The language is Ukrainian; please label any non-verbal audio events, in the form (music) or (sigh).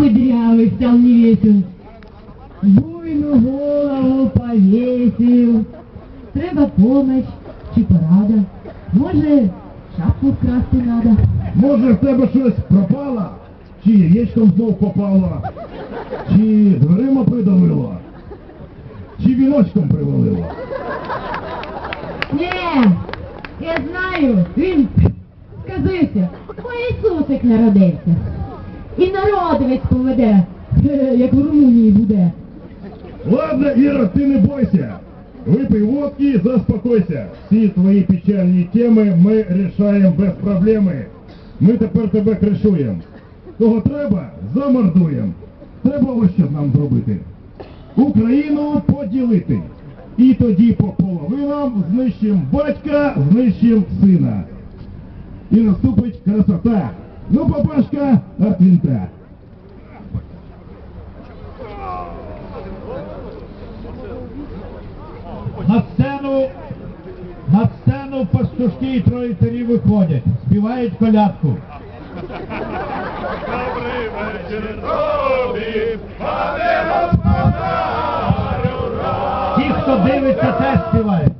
кудрявый стал не весел. Буйну голову повесил. Треба помощь чи порада. Може, шапку вкрасти надо. Може в тебе щось пропало? Чи яєчком знов попало? Чи дверима придавило? Чи віночком привалило? Не, я знаю, він сказився, бо Ісусик народився. І народ весь поведе, (laughs) як в Румунії буде. Ладно, Іра, ти не бойся. Випий водки і заспокойся. Всі твої печальні теми ми рішаємо без проблеми. Ми тепер тебе кришуємо. Кого треба, замордуємо. Треба ось що нам зробити. Україну поділити. І тоді по половинам знищим батька, знищим сина. І наступить красота. Ну, папашка, от. На сцену, на сцену пастушки і троїцарі виходять, співають колядку. Добрий вечір тобі, пане господарю, Ті, хто дивиться, теж співають.